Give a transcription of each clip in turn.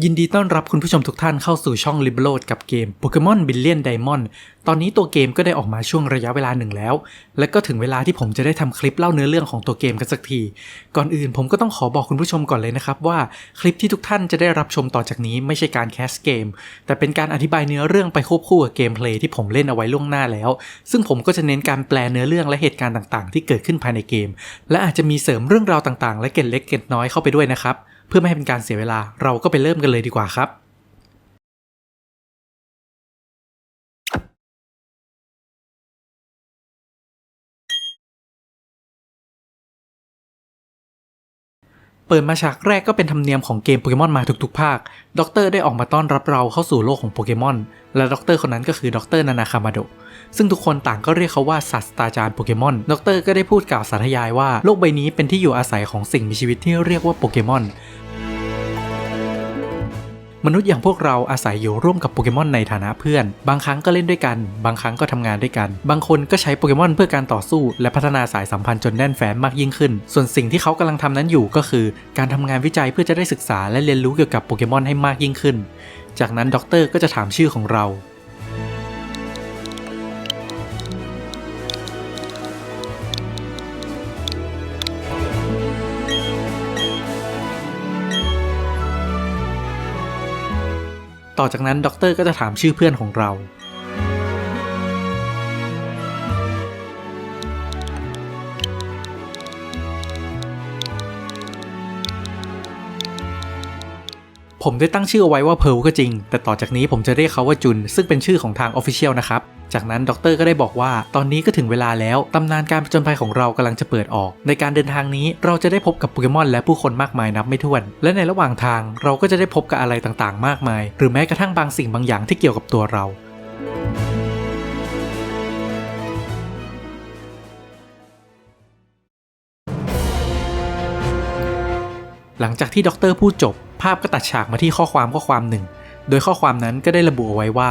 ยินดีต้อนรับคุณผู้ชมทุกท่านเข้าสู่ช่อง l i b e r o กับเกม Pokemon Billion Diamond ตอนนี้ตัวเกมก็ได้ออกมาช่วงระยะเวลาหนึ่งแล้ว และก็ถึงเวลาที่ผมจะได้ทำคลิปเล่าเนื้อเรื่องของตัวเกมกันสักที ก่อนอื่นผมก็ต้องขอบอกคุณผู้ชมก่อนเลยนะครับว่าคลิปที่ทุกท่านจะได้รับชมต่อจากนี้ไม่ใช่การแคสเกม แต่เป็นการอธิบายเนื้อเรื่องไปควบคู่กับเกมเพลย์ที่ผมเล่นเอาไว้ล่วงหน้าแล้ว ซึ่งผมก็จะเน้นการแปลเนื้อเรื่องและเหตุการณ์ต่างๆ ที่เกิดขึ้นภายในเกม และอาจจะมีเสริมเรื่องราวต่างๆ และเกร็ดเล็กเกร็ดน้อยเข้าไปด้วยนะครับ พื่อไม่ให้เป็นการเสียเวลาเราก็ไปเริ่มกันเลยดีกว่าครับ เปิดมาฉากแรกก็เป็นธรรมเนียมของเกมโปเกมอนมาทุกๆ ภาค ด็อกเตอร์ได้ออกมาต้อนรับเราเข้าสู่โลกของโปเกมอน และด็อกเตอร์คนนั้นก็คือด็อกเตอร์นานาคามาโดะซึ่งทุกคนต่างก็เรียกเขาว่าศาสตาจารย์โปเกมอนด็อกเตอร์ก็ได้พูดกล่าวสาธยายว่า โลกใบนี้เป็นที่อยู่อาศัยของสิ่งมีชีวิตที่เรียกว่าโปเกมอน มนุษย์อย่างพวกเราอาศัยอยู่ร่วมกับโปเกมอนในฐานะเพื่อน บางครั้งก็เล่นด้วยกัน บางครั้งก็ทำงานด้วยกัน บางคนก็ใช้โปเกมอนเพื่อการต่อสู้และพัฒนาสายสัมพันธ์จนแน่นแฟ้นมากยิ่งขึ้น ส่วนสิ่งที่เขากำลังทำนั้นอยู่ก็คือ การทำงานวิจัยเพื่อจะได้ศึกษาและเรียนรู้เกี่ยวกับโปเกมอนให้มากยิ่งขึ้น จากนั้นด็อกเตอร์ก็จะถามชื่อของเรา ต่อจากนั้นด็อกเตอร์ก็จะถามชื่อเพื่อนของเรา ผมได้ตั้งชื่อเอาไว้ว่าเพิร์ลก็จริง แต่ต่อจากนี้ผมจะเรียกเขาว่าจุน ซึ่งเป็นชื่อของทางออฟฟิเชียลนะครับ จากนั้นด็อกเตอร์ก็ได้บอกว่าตอนนี้ก็ถึงเวลาแล้ว ตำนานการผจญภัยของเรากำลังจะเปิดออก ในการเดินทางนี้เราจะได้พบกับโปเกมอนและผู้คนมากมายนับไม่ถ้วน และในระหว่างทางเราก็จะได้พบกับอะไรต่างๆ มากมาย หรือแม้กระทั่งบางสิ่งบางอย่างที่เกี่ยวกับตัวเราหลังจากที่ด็อกเตอร์พูดจบ ภาพก็ตัดฉากมาที่ข้อความข้อความหนึ่ง โดยข้อความนั้นก็ได้ระบุเอาไว้ว่า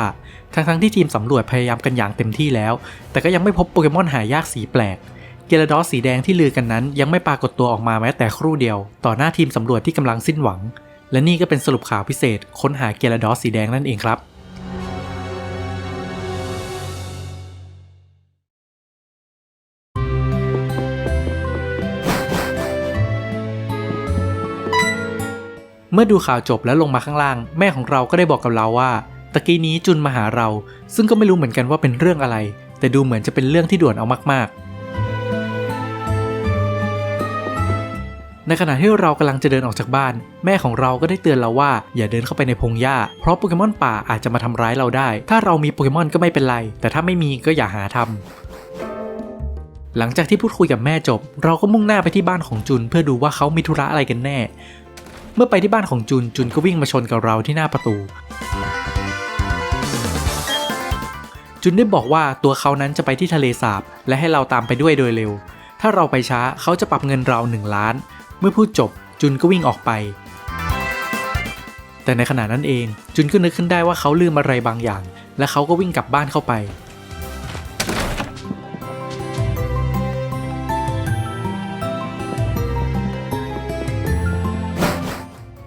ทั้งทั้งๆที่ทีมสำรวจพยายามกันอย่างเต็มที่แล้ว แต่ก็ยังไม่พบโปเกมอนหายากสีแปลก เกลดอสสีแดงที่ลือกันนั้น ยังไม่ปรากฏตัวออกมาแม้แต่ครู่เดียว ต่อหน้าทีมสำรวจที่กำลังสิ้นหวัง และนี่ก็เป็นสรุปข่าวพิเศษ ค้นหาเกลดอสสีแดงนั่นเองครับ เมื่อดูข่าวจบแล้วลงมาข้างล่าง แม่ของเราก็ได้บอกกับเราว่าตะกี้นี้จุนมาหาเรา ซึ่งก็ไม่รู้เหมือนกันว่าเป็นเรื่องอะไร แต่ดูเหมือนจะเป็นเรื่องที่ด่วนเอามาก ๆ ในขณะที่เรากำลังจะเดินออกจากบ้าน แม่ของเราก็ได้เตือนเราว่าอย่าเดินเข้าไปในพงหญ้า เพราะโปเกมอนป่าอาจจะมาทำร้ายเราได้ ถ้าเรามีโปเกมอนก็ไม่เป็นไร แต่ถ้าไม่มีก็อย่าหาทำหลังจากที่พูดคุยกับแม่จบ เราก็มุ่งหน้าไปที่บ้านของจุนเพื่อดูว่าเขามีธุระอะไรกันแน่ เมื่อไปที่บ้านของจุนจุนก็วิ่งมาชนกับเราที่หน้าประตู จุนได้บอกว่าตัวเขานั้นจะไปที่ทะเลสาบ และให้เราตามไปด้วยโดยเร็ว ถ้าเราไปช้าเขาจะปรับเงินเราหนึ่งล้าน เมื่อพูดจบจุนก็วิ่งออกไป แต่ในขณะนั้นเอง จุนก็นึกขึ้นได้ว่าเขาลืมอะไรบางอย่าง และเขาก็วิ่งกลับบ้านเข้าไป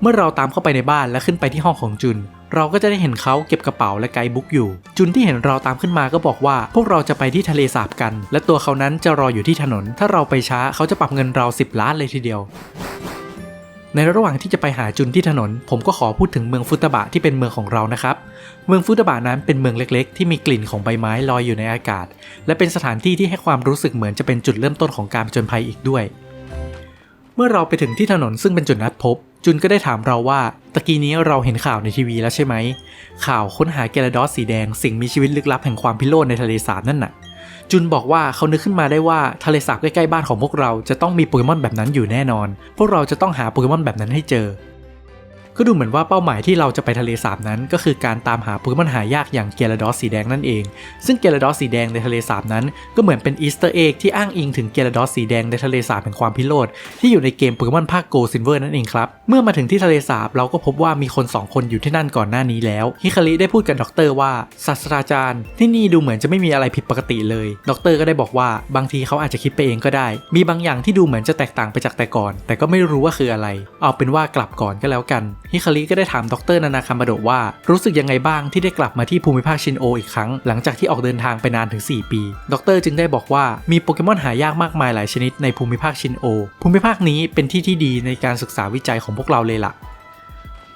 มื่อเราตามเข้าไปในบ้านและขึ้นไปที่ห้องของจุน เราก็จะได้เห็นเขาเก็บกระเป๋าและไกด์บุ๊กอยู่ จุนที่เห็นเราตามขึ้นมาก็บอกว่า พวกเราจะไปที่ทะเลสาบกัน และตัวเขานั้นจะรออยู่ที่ถนน ถ้าเราไปช้าเขาจะปรับเงินเรา 10 ล้านเลยทีเดียวในระหว่างที่จะไปหาจุนที่ถนน ผมก็ขอพูดถึงเมืองฟุตบะที่เป็นเมืองของเรานะครับ เมืองฟุตบะนั้นเป็นเมืองเล็กๆ ที่มีกลิ่นของใบไม้ลอยอยู่ในอากาศ และเป็นสถานที่ที่ให้ความรู้สึกเหมือนจะเป็นจุดเริ่มต้นของการผจญภัยอีกด้วย เมื่อเราไปถึงที่ถนนซึ่งเป็นจุดนัดพบ จุนก็ได้ถามเราว่าตะกี้นี้เราเห็นข่าวในทีวีแล้วใช่ไหม ข่าวค้นหาเกลดอสสีแดงสิ่งมีชีวิตลึกลับแห่งความพิโรธในทะเลสาบนั่นน่ะ จุนบอกว่าเขานึกขึ้นมาได้ว่าทะเลสาบใกล้ๆบ้านของพวกเราจะต้องมีโปเกมอนแบบนั้นอยู่แน่นอน พวกเราจะต้องหาโปเกมอนแบบนั้นให้เจอ ก็ดูเหมือนว่าเป้าหมายที่เราจะไปทะเลสาบนั้น ก็คือการตามหาโปเกมอนหายากอย่างเกลาดอสสีแดงนั่นเอง ซึ่งเกลาดอสสีแดงในทะเลสาบนั้นก็เหมือนเป็นอีสเตอร์เอ็กที่อ้างอิงถึงเกลาดอสสีแดงในทะเลสาบแห่งความพิโรธที่อยู่ในเกมโปเกมอนภาคโกลซินเวอร์นั่นเองครับ เมื่อมาถึงที่ทะเลสาบเราก็พบว่ามีคน 2 คนอยู่ที่นั่นก่อนหน้านี้แล้วฮิคาริได้พูดกับด็อกเตอร์ว่าศาสตราจารย์ ที่นี่ดูเหมือนจะไม่มีอะไรผิดปกติเลยด็อกเตอร์ก็ได้บอกว่าบางทีเขาอาจจะคิดไปเองก็ได้ มีบางอย่างที่ดูเหมือนจะแตกต่างไปจากแต่ก่อน แต่ก็ไม่รู้ว่าคืออะไร เอาเป็นว่ากลับก่อนก็แล้วกันฮิคาริก็ได้ถามดรนานาคามาโดว่า รู้สึกยังไงบ้างที่ได้กลับมาที่ภูมิภาคชินโออีกครั้ง หลังจากที่ออกเดินทางไปนานถึง 4 ปี ดรจึงได้บอกว่ามีโปเกมอนหายากมากมายหลายชนิดในภูมิภาคชินโอ ภูมิภาคนี้เป็นที่ที่ดีในการศึกษาวิจัยของพวกเราเลยล่ะ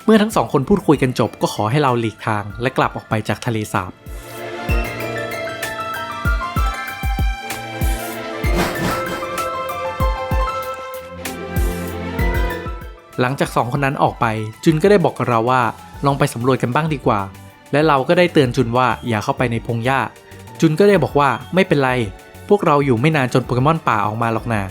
เมื่อทั้งสองคนพูดคุยกันจบก็ขอให้เราหลีกทาง และกลับออกไปจากทะเลสาบ หลังจากสองคนนั้นออกไปจุนก็ได้บอกกับเราว่าลองไปสำรวจกันบ้างดีกว่า และเราก็ได้เตือนจุนว่าอย่าเข้าไปในพงหญ้า จุนก็ได้บอกว่าไม่เป็นไร พวกเราอยู่ไม่นานจนโปเกมอนป่าออกมาหรอกนา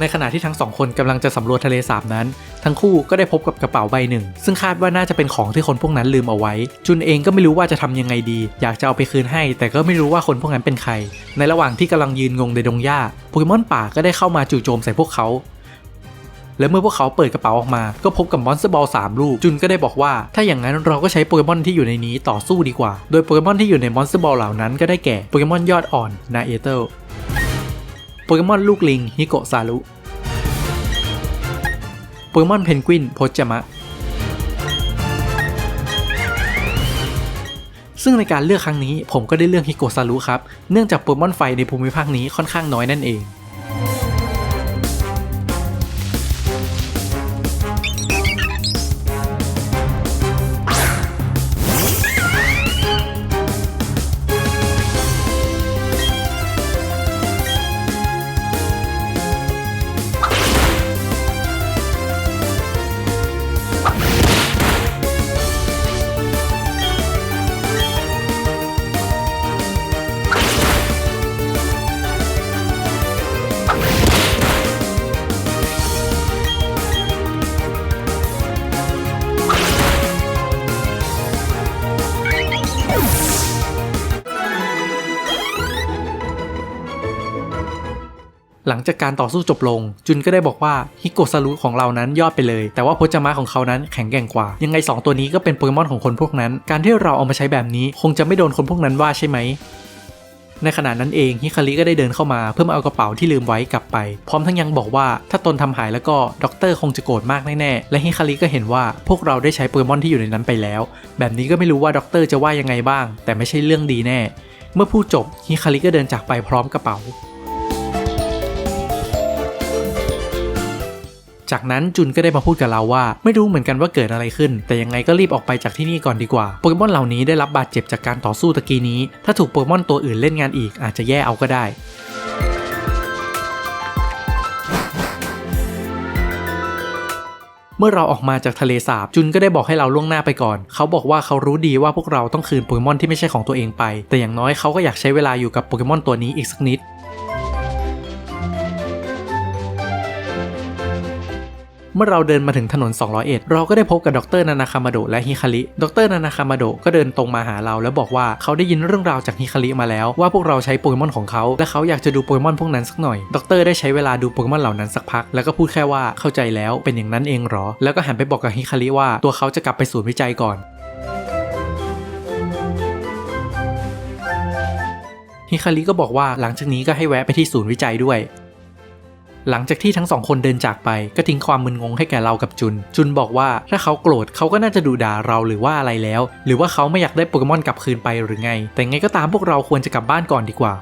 ในขณะที่ทั้งสองคนกำลังจะสำรวจทะเลสาบนั้น ทั้งคู่ก็ได้พบกับกระเป๋าใบหนึ่ง ซึ่งคาดว่าน่าจะเป็นของที่คนพวกนั้นลืมเอาไว้ จุนเองก็ไม่รู้ว่าจะทำยังไงดี อยากจะเอาไปคืนให้ แต่ก็ไม่รู้ว่าคนพวกนั้นเป็นใคร ในระหว่างที่กำลังยืนงงในดงหญ้าโปเกมอนป่าก็ได้เข้ามาจู่โจมใส่พวกเขา และเมื่อพวกเขาเปิดกระเป๋าออกมา ก็พบกับมอนสเตอร์บอลสามลูก จุนก็ได้บอกว่า ถ้าอย่างนั้นเราก็ใช้โปเกมอนที่อยู่ในนี้ต่อสู้ดีกว่า โดยโปเกมอนที่อยู่ในมอนสเตอร์บอลเหล่านั้นก็ได้แก่โปเกมอนยอดอ่อนนาเอเตอร์โปเกมอนลูกลิงฮิโกะซารุโปเกมอนเพนกวินโพจามะซึ่งในการเลือกครั้งนี้ผมก็ได้เลือกฮิโกซารุครับ เนื่องจากโปเกมอนไฟในภูมิภาคนี้ค่อนข้างน้อยนั่นเอง หลังจากการต่อสู้จบลง จุนก็ได้บอกว่าฮิโกซารุของเรานั้นยอดไปเลย แต่ว่าโพจามะของเขานั้นแข็งแกร่งกว่า ยังไง 2 ตัวนี้ก็เป็นโปเกมอนของคนพวกนั้น การที่เราเอามาใช้แบบนี้ คงจะไม่โดนคนพวกนั้นว่าใช่ไหมในขณะนั้นเองฮิคาริก็ได้เดินเข้ามาเพื่อมาเอากระเป๋าที่ลืมไว้กลับไป พร้อมทั้งยังบอกว่าถ้าตนทำหายแล้วก็ด็อกเตอร์คงจะโกรธมากแน่ๆ และฮิคาริก็เห็นว่าพวกเราได้ใช้โปเกมอนที่อยู่ในนั้นไปแล้ว แบบนี้ก็ไม่รู้ว่าด็อกเตอร์จะว่ายังไงบ้าง แต่ไม่ใช่เรื่องดีแน่ เมื่อพูดจบฮิคาริก็เดินจากไปพร้อมกระเป๋า จากนั้นจุนก็ได้มาพูดกับเราว่า ไม่รู้เหมือนกันว่าเกิดอะไรขึ้น แต่ยังไงก็รีบออกไปจากที่นี่ก่อนดีกว่า โปเกมอนเหล่านี้ได้รับบาดเจ็บจากการต่อสู้ตะกี้นี้ ถ้าถูกโปเกมอนตัวอื่นเล่นงานอีกอาจจะแย่เอาก็ได้เมื่อเราออกมาจากทะเลสาบจุนก็ได้บอกให้เราล่วงหน้าไปก่อน เขาบอกว่าเขารู้ดีว่าพวกเราต้องคืนโปเกมอนที่ไม่ใช่ของตัวเองไป แต่อย่างน้อยเขาก็อยากใช้เวลาอยู่กับโปเกมอนตัวนี้อีกสักนิด เมื่อเราเดินมาถึงถนน 201 เราก็ได้พบกับดรนานาคามาโดและฮิคาริ ดรนานาคามาโดก็เดินตรงมาหาเราแล้วบอกว่าเขาได้ยินเรื่องราวจากฮิคาริมาแล้วว่าพวกเราใช้โปเกมอนของเขาและเขาอยากจะดูโปเกมอนพวกนั้นสักหน่อย ดรได้ใช้เวลาดูโปเกมอนเหล่านั้นสักพัก แล้วก็พูดแค่ว่าเข้าใจแล้วเป็นอย่างนั้นเองหรอ แล้วก็หันไปบอกกับฮิคาริว่าตัวเขาจะกลับไปศูนย์วิจัยก่อนฮิคาริก็บอกว่าหลังจากนี้ก็ให้แวะไปที่ศูนย์วิจัยด้วย หลังจากที่ทั้งสองคนเดินจากไป ก็ทิ้งความมึนงงให้แก่เรากับจุน จุนบอกว่าถ้าเขาโกรธเขาก็น่าจะดูด่าเราหรือว่าอะไรแล้ว หรือว่าเขาไม่อยากได้โปเกมอนกลับคืนไปหรือไง แต่ไงก็ตามพวกเราควรจะกลับบ้านก่อนดีกว่า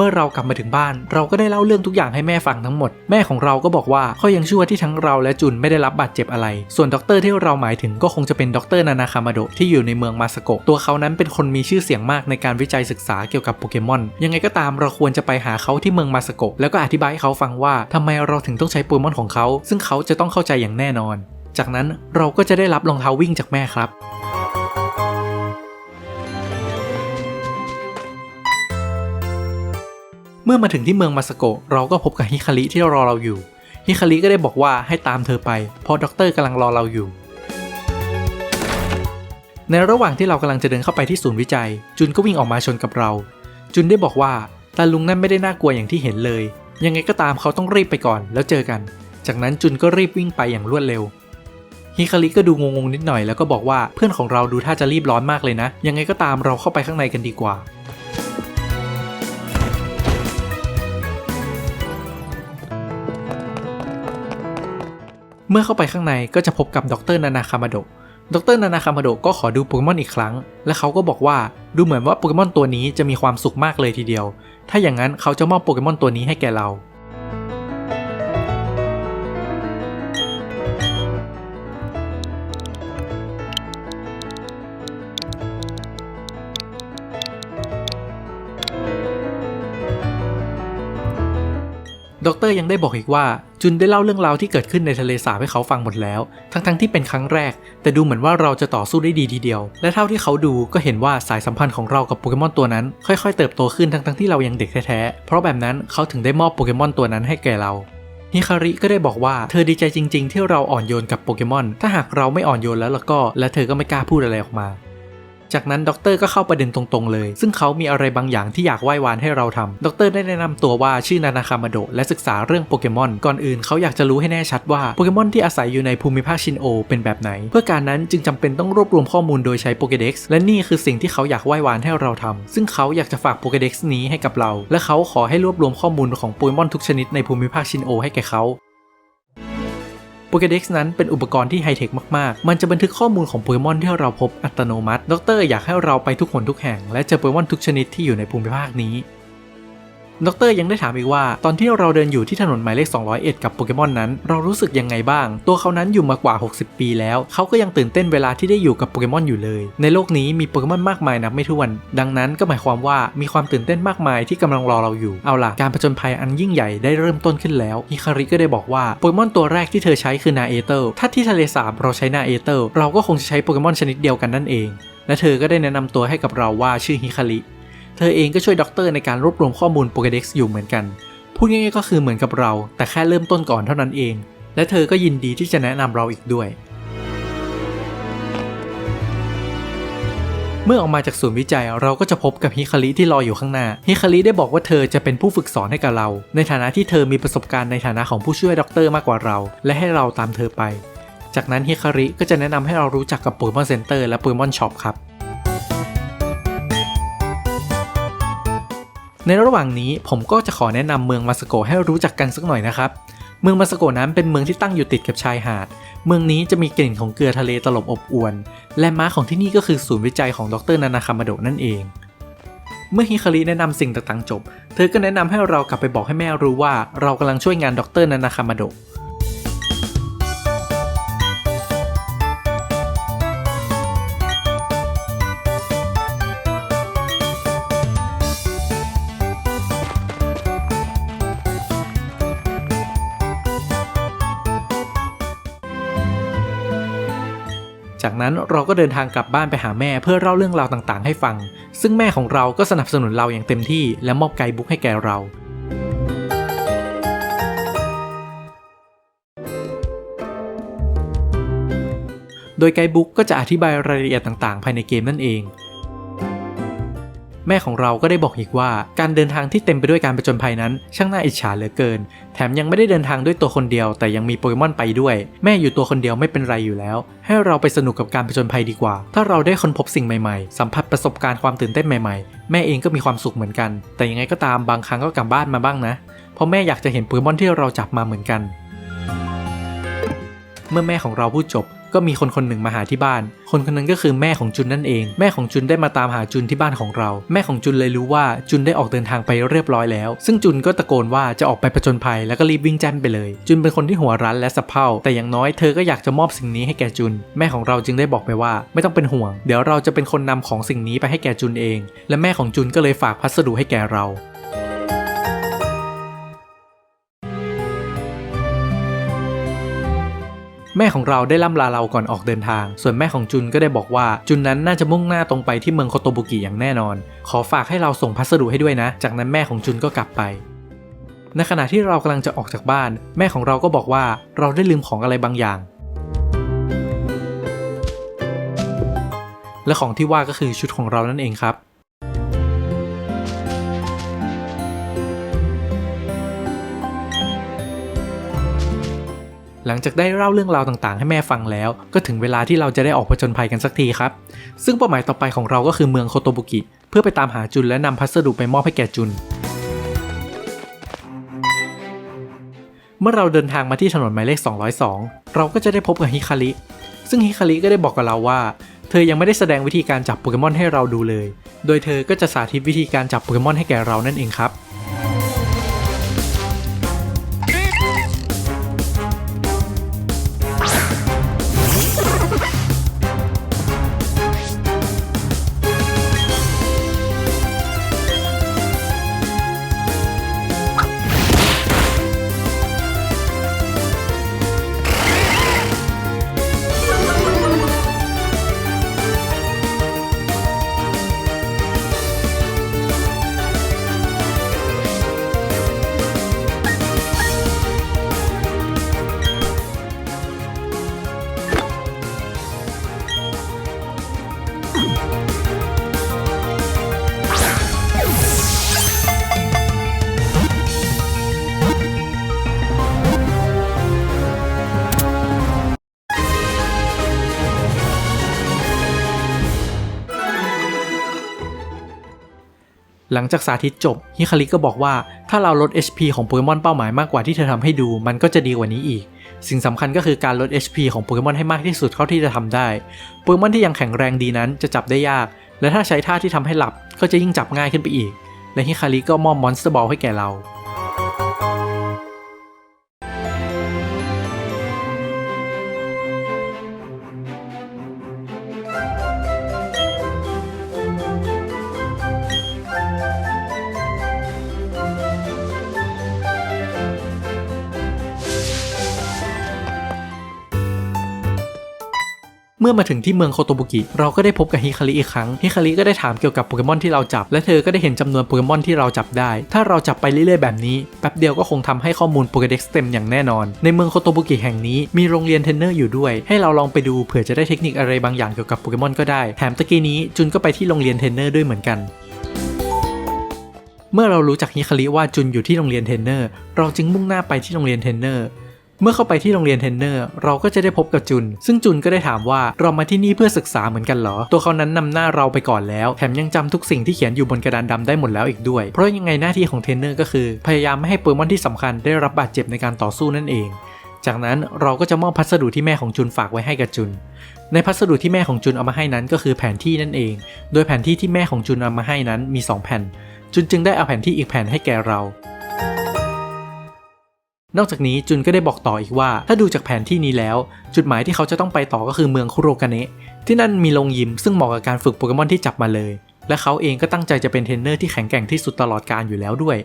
มื่อเรากลับมาถึงบ้าน เราก็ได้เล่าเรื่องทุกอย่างให้แม่ฟังทั้งหมด แม่ของเราก็บอกว่าเขายังชั่วที่ทั้งเราและจุนไม่ได้รับบาดเจ็บอะไร ส่วนด็อกเตอร์ที่เราหมายถึงก็คงจะเป็นด็อกเตอร์นานาคามาโดะที่อยู่ในเมืองมาสโกะตัวเขานั้นเป็นคนมีชื่อเสียงมากในการวิจัยศึกษาเกี่ยวกับโปเกมอนยังไงก็ตามเราควรจะไปหาเขาที่เมืองมาสโกะแล้วก็อธิบายให้เขาฟังว่าทำไมเราถึงต้องใช้โปเกมอนของเขา ซึ่งเขาจะต้องเข้าใจอย่างแน่นอน จากนั้นเราก็จะได้รับรองเท้าวิ่งจากแม่ครับ เมื่อมาถึงที่เมืองมาสโกะเราก็พบกับฮิคาริที่รอเราอยู่ ฮิคาริก็ได้บอกว่าให้ตามเธอไป เพราะด็อกเตอร์กำลังรอเราอยู่ ในระหว่างที่เรากำลังจะเดินเข้าไปที่ศูนย์วิจัย จุนก็วิ่งออกมาชนกับเรา จุนได้บอกว่าตาลุงนั่นไม่ได้น่ากลัวอย่างที่เห็นเลย ยังไงก็ตามเขาต้องรีบไปก่อนแล้วเจอกัน จากนั้นจุนก็รีบวิ่งไปอย่างรวดเร็วฮิคาริก็ดูงงๆนิดหน่อยแล้วก็บอกว่าเพื่อนของเราดูท่าจะรีบร้อนมากเลยนะ ยังไงก็ตามเราเข้าไปข้างในกันดีกว่า เมื่อเข้าไปข้างในก็จะพบกับดรนานาคามาโดะดรนานาคามาโดะก็ขอดูโปเกมอนอีกครั้ง และเขาก็บอกว่าดูเหมือนว่าโปเกมอนตัวนี้จะมีความสุขมากเลยทีเดียว ถ้าอย่างนั้นเขาจะมอบโปเกมอนตัวนี้ให้แก่เรา ดรยังได้บอกอีกว่าจุนได้เล่าเรื่องราวที่เกิดขึ้นในทะเลสาบให้เขาฟังหมดแล้ว ทั้งๆทที่เป็นครั้งแรก แต่ดูเหมือนว่าเราจะต่อสู้ได้ดีทีเดียว และเท่าที่เขาดูก็เห็นว่าสายสัมพันธ์ของเรากับโปเกมอนตัวนั้น ค่อยๆเติบโตขึ้นทั้งๆที่เรายังเด็กแท้ๆเพราะแบบนั้นเขาถึงได้มอบโปเกมอนตัวนั้นให้แก่เราฮิคาริก็ได้บอกว่าเธอดีใจจริง ๆ ที่เราอ่อนโยนกับโปเกมอน ถ้าหากเราไม่อ่อนโยนแล้วล้วก็ และเธอก็ไม่กล้าพูดอะไรออกมา จากนั้นด็อกเตอร์ก็เข้าประเด็นตรงๆเลย ซึ่งเขามีอะไรบางอย่างที่อยากไหว้วานให้เราทำด็อกเตอร์ได้แนะนำตัวว่าชื่อนานาคามาโดะและศึกษาเรื่องโปเกมอน ก่อนอื่นเขาอยากจะรู้ให้แน่ชัดว่าโปเกมอนที่อาศัยอยู่ในภูมิภาคชินโอเป็นแบบไหน เพื่อการนั้นจึงจำเป็นต้องรวบรวมข้อมูลโดยใช้โปเกเด็กซ์และนี่คือสิ่งที่เขาอยากไหว้วานให้เราทำซึ่งเขาอยากจะฝากโปเกเด็กซ์นี้ให้กับเรา และเขาขอให้รวบรวมข้อมูลของโปเกมอนทุกชนิดในภูมิภาคชินโอให้แก่เขา โปเกเด็กซ์นั้นเป็นอุปกรณ์ที่ไฮเทคมากๆ มันจะบันทึกข้อมูลของโปเกมอนที่เราพบอัตโนมัติ ดร อยากให้เราไปทุกคนทุกแห่ง และเจอโปเกมอนทุกชนิดที่อยู่ในภูมิภาคนี้ ดรยังได้ถามอีกว่า ตอนที่เราเดินอยู่ที่ถนนหมายเลข 201 กับโปเกมอนนั้น เรารู้สึกยังไงบ้าง ตัวเขานั้นอยู่มากว่า 60 ปีแล้ว เขาก็ยังตื่นเต้นเวลาที่ได้อยู่กับโปเกมอนอยู่เลย ในโลกนี้มีโปเกมอนมากมายนับไม่ถ้วน ดังนั้นก็หมายความว่ามีความตื่นเต้นมากมายที่กำลังรอเราอยู่ เอาล่ะ การผจญภัยอันยิ่งใหญ่ได้เริ่มต้นขึ้นแล้วฮิคาริก็ได้บอกว่าโปเกมอนตัวแรกที่เธอใช้คือนาเอเตอร์ ถ้าที่ทะเลสาบเราใช้นาเอเตอร์ เราก็คงจะใช้โปเกมอนชนิดเดียวกันนั่นเอง และเธอก็ได้แนะนำตัวให้กับเราว่าชื่อฮิคาริ เธอเองก็ช่วยด็อกเตอร์ในการรวบรวมข้อมูลโปเกเด็กซ์อยู่เหมือนกัน พูดง่ายๆก็คือเหมือนกับเรา แต่แค่เริ่มต้นก่อนเท่านั้นเอง และเธอก็ยินดีที่จะแนะนำเราอีกด้วย เมื่อออกมาจากศูนย์วิจัยเราก็จะพบกับฮิคาริที่รออยู่ข้างหน้า ฮิคาริได้บอกว่าเธอจะเป็นผู้ฝึกสอนให้กับเรา ในฐานะที่เธอมีประสบการณ์ในฐานะของผู้ช่วยด็อกเตอร์มากกว่าเรา และให้เราตามเธอไป จากนั้นฮิคาริก็จะแนะนำให้เรารู้จักกับโปเกมอนเซ็นเตอร์และโปเกมอนช็อปครับ ในระหว่างนี้ผมก็จะขอแนะนำเมืองมาสโกให้รู้จักกันสักหน่อยนะครับ เมืองมาสโกนั้นเป็นเมืองที่ตั้งอยู่ติดกับชายหาด เมืองนี้จะมีกลิ่นของเกลือทะเลตลบอบอวน และม้าของที่นี่ก็คือศูนย์วิจัยของดรนานาคามาโดะนั่นเอง เมื่อฮิคาริแนะนำสิ่งต่างๆจบ เธอก็แนะนำให้เรากลับไปบอกให้แม่รู้ว่าเรากำลังช่วยงานดรนานาคามาโดะ นั้นเราก็เดินทางกลับบ้านไปหาแม่เพื่อเล่าเรื่องราวต่างๆ ให้ฟัง ซึ่งแม่ของเราก็สนับสนุนเราอย่างเต็มที่และมอบไกด์บุ๊กให้แก่เราโดยไกด์บุ๊กก็จะอธิบายรายละเอียดต่างๆ ภายในเกมนั่นเอง แม่ของเราก็ได้บอกอีกว่า การเดินทางที่เต็มไปด้วยการประจนภัยนั้น ช่างน่าอิจฉาเหลือเกิน แถมยังไม่ได้เดินทางด้วยตัวคนเดียว แต่ยังมีโปเกมอนไปด้วย แม่อยู่ตัวคนเดียวไม่เป็นไรอยู่แล้ว ให้เราไปสนุกกับการประจนภัยดีกว่า ถ้าเราได้ค้นพบสิ่งใหม่ๆ สัมผัสประสบการณ์ความตื่นเต้นใหม่ๆ แม่เองก็มีความสุขเหมือนกัน แต่ยังไงก็ตามบางครั้งก็กลับบ้านมาบ้างนะเพราะแม่อยากจะเห็นโปเกมอนที่เราจับมาเหมือนกัน เมื่อแม่ของเราพูดจบ ก็มีคนคนหนึ่งมาหาที่บ้าน คนคนนั้นก็คือแม่ของจุนนั่นเอง แม่ของจุนได้มาตามหาจุนที่บ้านของเรา แม่ของจุนเลยรู้ว่าจุนได้ออกเดินทางไปเรียบร้อยแล้ว ซึ่งจุนก็ตะโกนว่าจะออกไปผจญภัยแล้วก็รีบวิ่งแจ้นไปเลย จุนเป็นคนที่หัวรั้นและสะเพร่าแต่อย่างน้อยเธอก็อยากจะมอบสิ่งนี้ให้แก่จุน แม่ของเราจึงได้บอกไปว่า ไม่ต้องเป็นห่วง เดี๋ยวเราจะเป็นคนนำของสิ่งนี้ไปให้แก่จุนเอง และแม่ของจุนก็เลยฝากพัสดุให้แก่เรา แม่ของเราได้ล่ำลาเราก่อนออกเดินทาง ส่วนแม่ของจุนก็ได้บอกว่า จุนนั้นน่าจะมุ่งหน้าตรงไปที่เมืองโคโตบุกิอย่างแน่นอน ขอฝากให้เราส่งพัสดุให้ด้วยนะ จากนั้นแม่ของจุนก็กลับไป ในขณะที่เรากำลังจะออกจากบ้าน แม่ของเราก็บอกว่าเราได้ลืมของอะไรบางอย่าง และของที่ว่าก็คือชุดของเรานั่นเองครับ หลังจากได้เล่าเรื่องราวต่างๆ ให้แม่ฟังแล้ว ก็ถึงเวลาที่เราจะได้ออกผจญภัยกันสักทีครับ ซึ่งเป้าหมายต่อไปของเราก็คือเมืองโคโตบุกิ เพื่อไปตามหาจุนและนำพัสดุไปมอบให้แก่จุน เมื่อเราเดินทางมาที่ถนนหมายเลข 202 เราก็จะได้พบกับฮิคาริ ซึ่งฮิคาริก็ได้บอกกับเราว่า เธอยังไม่ได้แสดงวิธีการจับโปเกมอนให้เราดูเลย โดยเธอก็จะสาธิตวิธีการจับโปเกมอนให้แก่เรานั่นเองครับ ลังจากสาธิตจบ ฮิคาริก็บอกว่าถ้าเราลด HP ของโปเกมอนเป้าหมายมากกว่าที่เธอทำให้ดู มันก็จะดีกว่านี้อีก สิ่งสำคัญก็คือการลด HP ของโปเกมอนให้มากที่สุดเท่าที่จะทำได้ โปเกมอนที่ยังแข็งแรงดีนั้นจะจับได้ยาก และถ้าใช้ท่าที่ทำให้หลับก็จะยิ่งจับง่ายขึ้นไปอีก และฮิคาริก็มอบมอนสเตอร์บอลให้แก่เรา มื่อมาถึงที่เมืองโคโตบุกิเราก็ได้พบกับฮิคาริอีกครั้งฮิคาริก็ได้ถามเกี่ยวกับโปเกมอนที่เราจับ และเธอก็ได้เห็นจำนวนโปเกมอนที่เราจับได้ ถ้าเราจับไปเรื่อยๆแบบนี้แป๊บเดียวก็คงทำให้ข้อมูลโปเกเด็กซ์เต็มอย่างแน่นอน ในเมืองโคโตบุกิแห่งนี้มีโรงเรียนเทรนเนอร์อยู่ด้วย ให้เราลองไปดูเผื่อจะได้เทคนิคอะไรบางอย่างเกี่ยวกับโปเกมอนก็ได้แถมตะกี้นี้จุนก็ไปที่โรงเรียนเทรนเนอร์ด้วยเหมือนกันเมื่อเรารู้จักฮิคาริว่าจุนอยู่ที่โรงเรียนเทรนเนอร์ เราจึงมุ่งหน้าไปที่โรงเรียนเทรนเนอร์ เมื่อเข้าไปที่โรงเรียนเทนเนอร์ เราก็จะได้พบกับจุน ซึ่งจุนก็ได้ถามว่าเรามาที่นี่เพื่อศึกษาเหมือนกันเหรอ ตัวเขานั้นนำหน้าเราไปก่อนแล้ว แถมยังจำทุกสิ่งที่เขียนอยู่บนกระดานดำได้หมดแล้วอีกด้วย เพราะยังไงหน้าที่ของเทนเนอร์ก็คือ พยายามไม่ให้โปเกมอนที่สำคัญได้รับบาดเจ็บในการต่อสู้นั่นเอง จากนั้นเราก็จะมอบพัสดุที่แม่ของจุนฝากไว้ให้กับจุน ในพัสดุที่แม่ของจุนเอามาให้นั้นก็คือแผนที่นั่นเอง โดยแผนที่ที่แม่ของจุนเอามาให้นั้นมีสองแผ่น จุนจึงได้เอาแผนที่อีกแผ่นให้แก่เรา นอกจากนี้จุนก็ได้บอกต่ออีกว่า ถ้าดูจากแผนที่นี้แล้ว จุดหมายที่เขาจะต้องไปต่อก็คือเมืองคุโรกาเนะที่นั่นมีโรงยิมซึ่งเหมาะกับการฝึกโปเกมอนที่จับมาเลย และเขาเองก็ตั้งใจจะเป็นเทรนเนอร์ที่แข็งแกร่งที่สุดตลอดการอยู่แล้วด้วย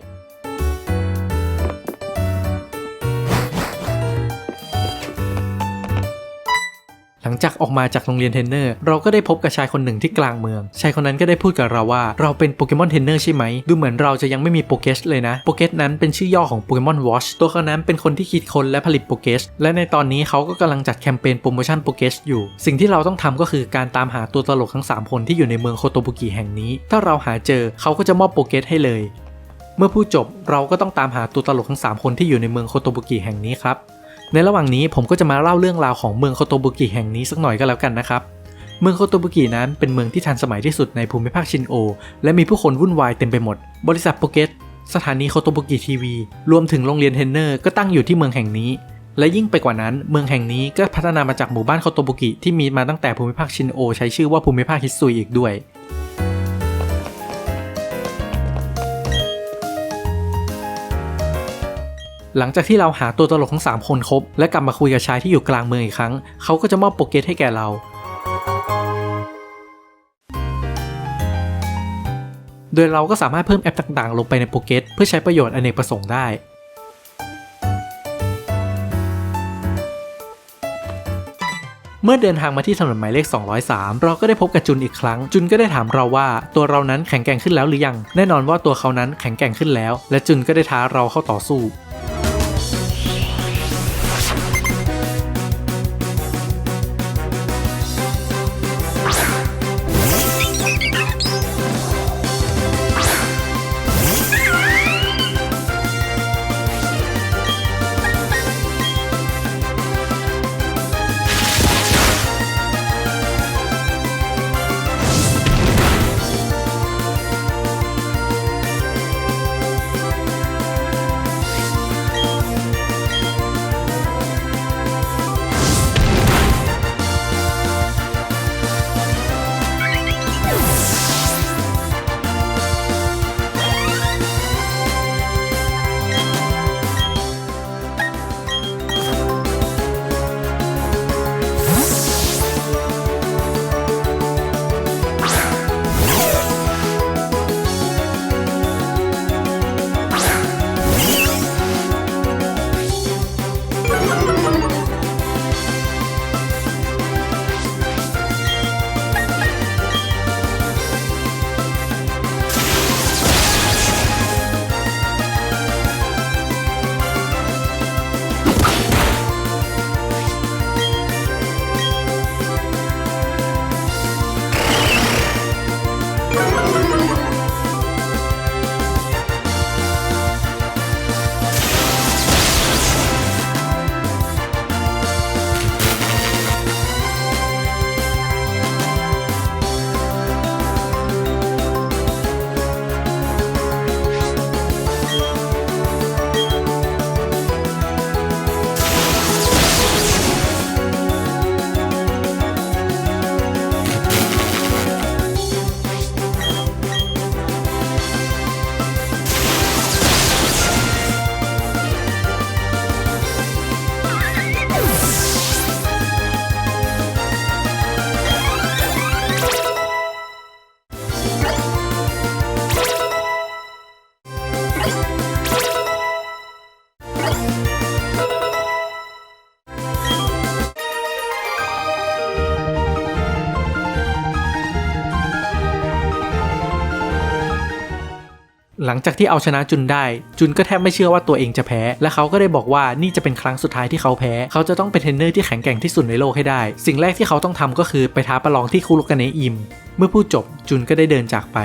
หลังจากออกมาจากโรงเรียนเทรนเนอร์ เราก็ได้พบกับชายคนหนึ่งที่กลางเมือง ชายคนนั้นก็ได้พูดกับเราว่า เราเป็นโปเกมอนเทรนเนอร์ใช่ไหม ดูเหมือนเราจะยังไม่มีโปเกสเลยนะ โปเกสนั้นเป็นชื่อย่อของโปเกมอนวอชตัวเขานั้นเป็นคนที่คิดค้นและผลิตโปเกสและในตอนนี้เขาก็กำลังจัดแคมเปญโปรโมชั่นโปเกสอยู่ สิ่งที่เราต้องทำก็คือการตามหาตัวตลกทั้ง 3 คนที่อยู่ในเมืองโคโตบุกิแห่งนี้ ถ้าเราหาเจอเขาก็จะมอบโปเกสให้เลย เมื่อพูดจบเราก็ต้องตามหาตัวตลกทั้ง 3 คนที่อยู่ในเมืองโคโตบุกิแห่งนี้ครับ ในระหว่างนี้ผมก็จะมาเล่าเรื่องราวของเมืองโคโตบุกิแห่งนี้สักหน่อยก็แล้วกันนะครับ เมืองโคโตบุกินั้นเป็นเมืองที่ทันสมัยที่สุดในภูมิภาคชินโอ และมีผู้คนวุ่นวายเต็มไปหมด บริษัทโปเกตสถานีโคโตบุกิทีวี รวมถึงโรงเรียนเทนเนอร์ก็ตั้งอยู่ที่เมืองแห่งนี้ และยิ่งไปกว่านั้น เมืองแห่งนี้ก็พัฒนามาจากหมู่บ้านโคโตบุกิที่มีมาตั้งแต่ภูมิภาคชินโอ ใช้ชื่อว่าภูมิภาคฮิตซุยอีกด้วย หลังจากที่เราหาตัวตลกทั้ง3คนครบ และกลับมาคุยกับชายที่อยู่กลางเมืองอีกครั้ง เขาก็จะมอบโปเกตให้แก่เรา โดยเราก็สามารถเพิ่มแอปต่างๆ ลงไปในโปเกตเพื่อใช้ประโยชน์อเนกประสงค์ได้เมื่อเดินทางมาที่ถนนหมายเลข 203 เราก็ได้พบกับจุนอีกครั้ง จุนก็ได้ถามเราว่าตัวเรานั้นแข็งแกร่งขึ้นแล้วหรือยัง แน่นอนว่าตัวเขานั้นแข็งแกร่งขึ้นแล้ว และจุนก็ได้ท้าเราเข้าต่อสู้ หลังจากที่เอาชนะจุนได้ จุนก็แทบไม่เชื่อว่าตัวเองจะแพ้ และเขาก็ได้บอกว่านี่จะเป็นครั้งสุดท้ายที่เขาแพ้ เขาจะต้องเป็นเทรนเนอร์ที่แข็งแกร่งที่สุดในโลกให้ได้ สิ่งแรกที่เขาต้องทำก็คือไปท้าประลองที่คุโรกาเนะยิม เมื่อพูดจบจุนก็ได้เดินจากไป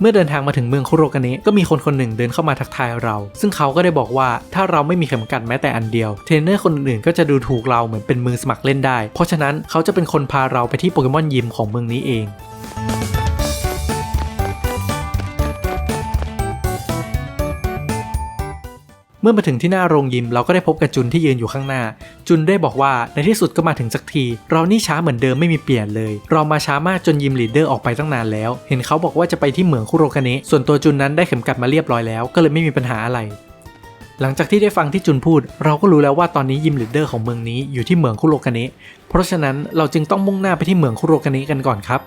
เมื่อเดินทางมาถึงเมืองคุโรกาเนะก็มีคนคนหนึ่งเดินเข้ามาทักทายเรา ซึ่งเขาก็ได้บอกว่าถ้าเราไม่มีเข็มกัดแม้แต่อันเดียว เทรนเนอร์คนอื่นก็จะดูถูกเราเหมือนเป็นมือสมัครเล่นได้ เพราะฉะนั้นเขาจะเป็นคนพาเราไปที่โปเกมอนยิมของเมืองนี้เอง เมื่อมาถึงที่หน้าโรงยิมเราก็ได้พบกับจุนที่ยืนอยู่ข้างหน้า จุนได้บอกว่าในที่สุดก็มาถึงสักที เรานี่ช้าเหมือนเดิมไม่มีเปลี่ยนเลย เรามาช้ามากจนยิมลีดเดอร์ออกไปตั้งนานแล้ว เห็นเขาบอกว่าจะไปที่เหมืองคุโรคาเนะส่วนตัวจุนนั้นได้เข็มกัดมาเรียบร้อยแล้ว ก็เลยไม่มีปัญหาอะไรหลังจากที่ได้ฟังที่จุนพูด เราก็รู้แล้วว่าตอนนี้ยิมลีดเดอร์ของเมืองนี้อยู่ที่เหมืองคุโรคาเนะเพราะฉะนั้นเราจึงต้องมุ่งหน้าไปที่เหมืองคุโรคาเนะกันก่อนครับ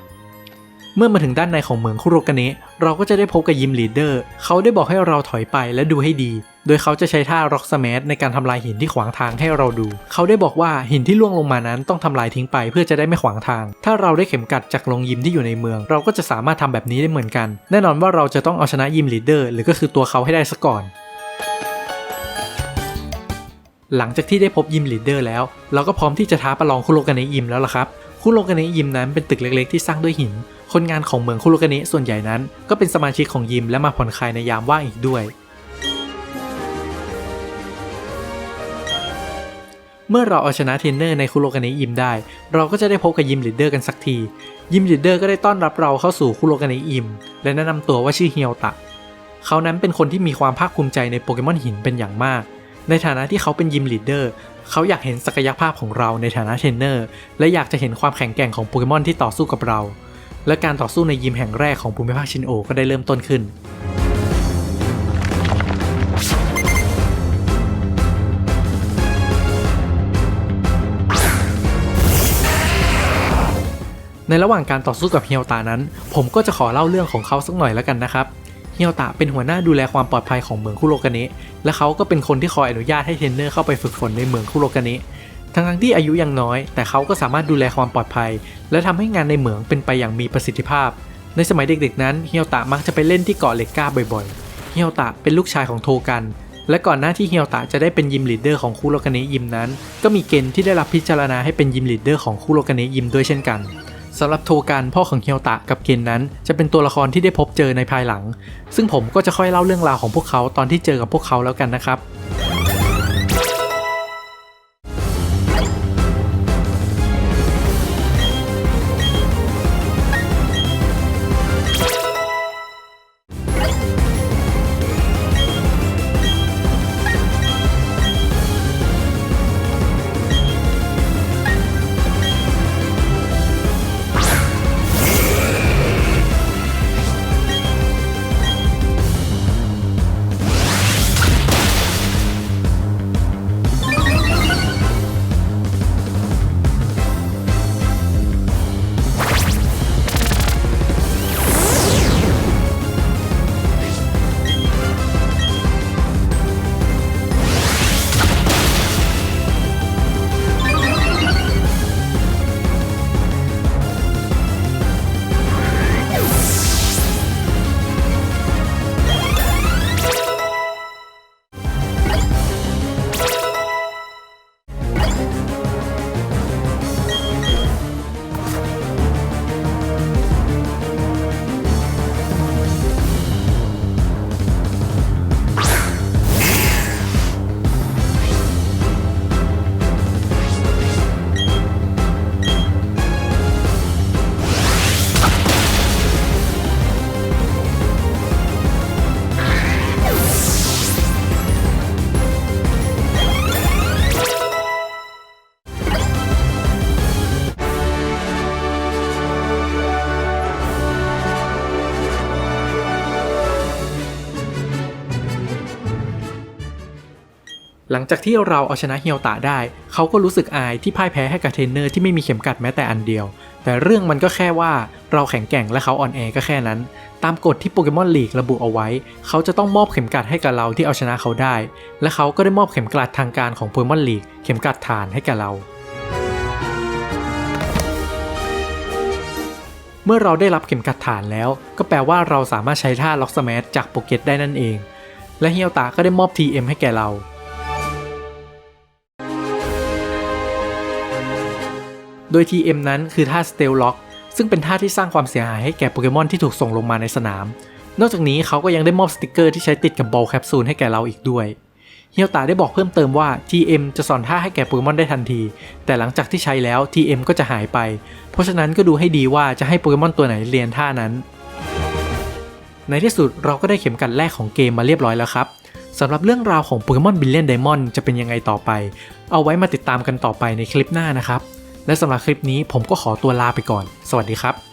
เมื่อมาถึงด้านในของเหมืองคุโรกาเนะเราก็จะได้พบกับยิมลีดเดอร์เขาได้บอกให้เราถอยไปและดูให้ดี โดยเขาจะใช้ท่าร็อกสแมชในการทำลายหินที่ขวางทางให้เราดู เขาได้บอกว่าหินที่ล่วงลงมานั้นต้องทำลายทิ้งไปเพื่อจะได้ไม่ขวางทาง ถ้าเราได้เข็มกัดจากโรงยิมที่อยู่ในเมือง เราก็จะสามารถทำแบบนี้ได้เหมือนกัน แน่นอนว่าเราจะต้องเอาชนะยิมลีดเดอร์หรือก็คือตัวเขาให้ได้ซะก่อนหลังจากที่ได้พบยิมลีดเดอร์แล้ว เราก็พร้อมที่จะท้าประลองคุโรกาเนะยิมแล้วล่ะครับ คุโรกเนะยิมนั้นเป็นตึกเล็กๆที่สร้างด้วยหิน คนงานของเมืองคุโรกเนะส่วนใหญ่นั้น ก็เป็นสมาชิกของยิมและมาผ่อนคลายในยามว่างอีกด้วย เมื่อเราเอาชนะเทรนเนอร์ในคุโรกเนะยิมได้ เราก็จะได้พบกับยิมลีดเดอร์กันสักที ยิมลีดเดอร์ก็ได้ต้อนรับเราเข้าสู่คุโรกเนะยิม และแนะนำตัวว่าชื่อเฮียวตะ เขานั้นเป็นคนที่มีความภาคภูมิใจในโปเกมอนหินเป็นอย่างมาก ในฐานะที่เขาเป็นยิมลีดเดอร์ เขาอยากเห็นศักยภาพของเราในฐานะเทรนเนอร์และอยากจะเห็นความแข็งแกร่งของโปเกมอนที่ต่อสู้กับเรา และการต่อสู้ในยิมแห่งแรกของภูมิภาคชินโอก็ได้เริ่มต้นขึ้นในระหว่างการต่อสู้กับเฮียวตานั้น ผมก็จะขอเล่าเรื่องของเขาสักหน่อยแล้วกันนะครับ เฮียวตะเป็นหัวหน้าดูแลความปลอดภัยของเมืองคุโรกาเนะและเขาก็เป็นคนที่คอยอนุญาตให้เทรนเนอร์เข้าไปฝึกฝนในเมืองคุโรกาเนะทั้งๆที่อายุยังน้อย แต่เขาก็สามารถดูแลความปลอดภัย และทำให้งานในเหมืองเป็นไปอย่างมีประสิทธิภาพ ในสมัยเด็กๆนั้นเฮียวตะมักจะไปเล่นที่เกาะเลกก้าบ่อยๆ เฮียวตะเป็นลูกชายของโทกัน และก่อนหน้าที่เฮียวตะจะได้เป็นยิมลีดเดอร์ของคุโรกาเนะยิมนั้น ก็มีเกณฑ์ที่ได้รับพิจารณาให้เป็นยิมลีดเดอร์ของคุโรกาเนะยิมด้วยเช่นกัน สำหรับโทกันพ่อของเฮียวตะกับเกนนั้น จะเป็นตัวละครที่ได้พบเจอในภายหลัง ซึ่งผมก็จะค่อยเล่าเรื่องราวของพวกเขาตอนที่เจอกับพวกเขาแล้วกันนะครับ ลังจากที่เราเอาชนะเฮียวตะได้ เขาก็รู้สึกอายที่พ่ายแพ้ให้กับเทรนเนอร์ที่ไม่มีเข็มกัดแม้แต่อันเดียว แต่เรื่องมันก็แค่ว่าเราแข็งแกร่งและเขาอ่อนแอก็แค่นั้น ตามกฎที่โปเกมอนลีกระบุเอาไว้ เขาจะต้องมอบเข็มกัดให้กับเราที่เอาชนะเขาได้ และเขาก็ได้มอบเข็มกัดทางการของโปเกมอนลีกเข็มกัดฐานให้กับเราเมื่อเราได้รับเข็มขัดฐานแล้ว ก็แปลว่าเราสามารถใช้ท่าล็อกสแมชจากโปเกตได้นั่นเอง และเฮียวตาก็ได้มอบ TM ให้แก่เรา ดย TM นั้นคือท่า Steal Lock ซึ่งเป็นท่าที่สร้างความเสียหายให้แก่โปเกมอนที่ถูกส่งลงมาในสนาม นอกจากนี้เขาก็ยังได้มอบสติกเกอร์ที่ใช้ติดกับบอลแคปซูลให้แก่เราอีกด้วยเฮียวตาได้บอกเพิ่มเติมว่า TM จะสอนท่าให้แก่โปเกมอนได้ทันที แต่หลังจากที่ใช้แล้ว TM ก็จะหายไป เพราะฉะนั้นก็ดูให้ดีว่าจะให้โปเกมอนตัวไหนเรียนท่านั้น ในที่สุดเราก็ได้เข็มกัดแรกของเกมมาเรียบร้อยแล้วครับสำหรับเรื่องราวของโปเกมอนบิลเลียนไดมอนจะเป็นยังไงต่อไป เอาไว้มาติดตามกันต่อไปในคลิปหน้านะครับ และสำหรับคลิปนี้ผมก็ขอตัวลาไปก่อน สวัสดีครับ